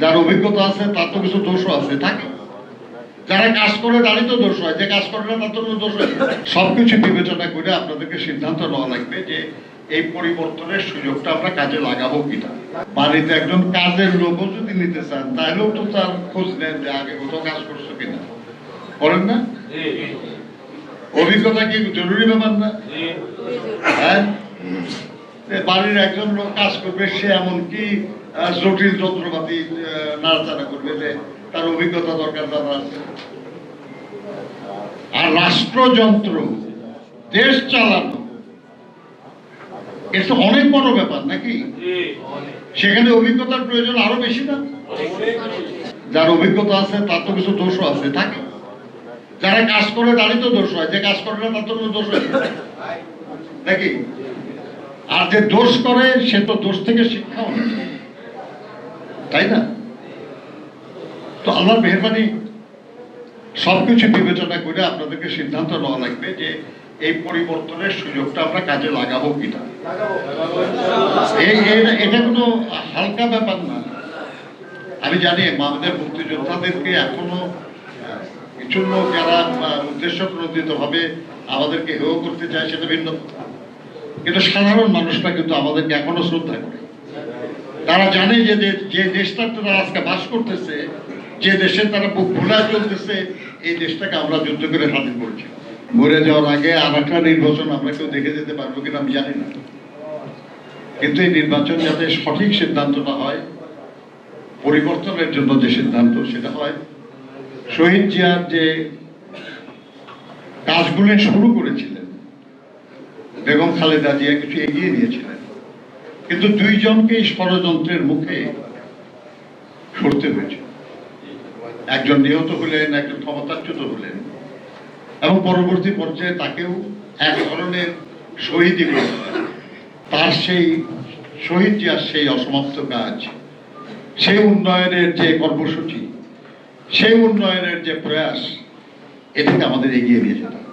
যার অভিজ্ঞতা আছে তার তো কিছু দোষও আছে থাকে। যারা কাজ করে তারই তো দোষ হয়। যে কাজ করে না তার তো কোনো দোষ হয় সবকিছু বিবেচনা করে আপনাদেরকে সিদ্ধান্ত নেওয়া লাগবে যে এই পরিবর্তনের সুযোগটা আমরা কাজে লাগাবো কিনা। বাড়িতে একজন কাজের লোকও যদি নিতে চান তাহলেও তো তার খোঁজ নেন যে আগে কোথাও কাজ করছ কিনা। করেন না? অভিজ্ঞতা কি জরুরি ব্যাপার না? হ্যাঁ? বাড়ির একজন লোক কাজ করবে সে এমনকি জটিল যন্ত্রপাতি নাড়াচাড়া করবে যে তার অভিজ্ঞতা দরকার জানা আছে। আর রাষ্ট্রযন্ত্র দেশ চালানো এটা তো অনেক বড় ব্যাপার নাকি? সেখানে অভিজ্ঞতার প্রয়োজন আরও বেশি না? যার অভিজ্ঞতা আছে তার তো কিছু দোষও আছে থাকে। যারা কাজ করে তারই তো দোষ হয় যে কাজ করে না তার তো কোনো দোষ হয় নাকি? আর যে দোষ করে, সে তো দোষ থেকে শিক্ষাও তাই না? তো আল্লাহর মেহরবানি, সবকিছু বিবেচনা করে আপনাদেরকে সিদ্ধান্ত নেওয়া লাগবে যে এই পরিবর্তনের সুযোগটা আমরা কাজে লাগাবো কিনা। এই এটা কোনো হালকা ব্যাপার না। আমি জানি আমাদের মুক্তিযোদ্ধাদেরকে এখনও কিছু যারা উদ্দেশ্য প্রণোদিত ভাবে আমাদেরকে হেয় করতে চায়, সেটা ভিন্ন কথা। কিন্তু সাধারণ মানুষরা কিন্তু আমাদেরকে এখনও শ্রদ্ধা করে। তারা জানে যে যে দেশটাতে তারা আজকে বাস করতেছে, যে দেশে তারা বুক ভুলা চলতেছে, এই দেশটাকে আমরা যুদ্ধ করে স্বাধীন করেছি। মরে যাওয়ার আগে আর একটা নির্বাচন আমরা কেউ দেখে যেতে পারব কিনা আমি জানি না। কিন্তু এই নির্বাচন যাতে সঠিক সিদ্ধান্তটা হয়, পরিবর্তনের জন্য যে সিদ্ধান্ত সেটা হয়। শহীদ জিয়ার যে কাজগুলি শুরু করেছিলেন বেগম খালেদা জিয়া কিছু এগিয়ে নিয়েছিলেন। কিন্তু দুইজনকে ষড়যন্ত্রের মুখে সরতে হয়েছে। একজন নিহত হলেন, একজন ক্ষমতাচ্যুত হলেন এবং পরবর্তী পর্যায়ে তাকেও এক ধরনের শহীদই তার সেই শহীদ জিয়ার সেই অসমাপ্ত কাজ, সেই উন্নয়নের যে কর্মসূচি, সেই উন্নয়নের যে প্রয়াস, এটাকে আমাদের এগিয়ে নিয়ে যেতে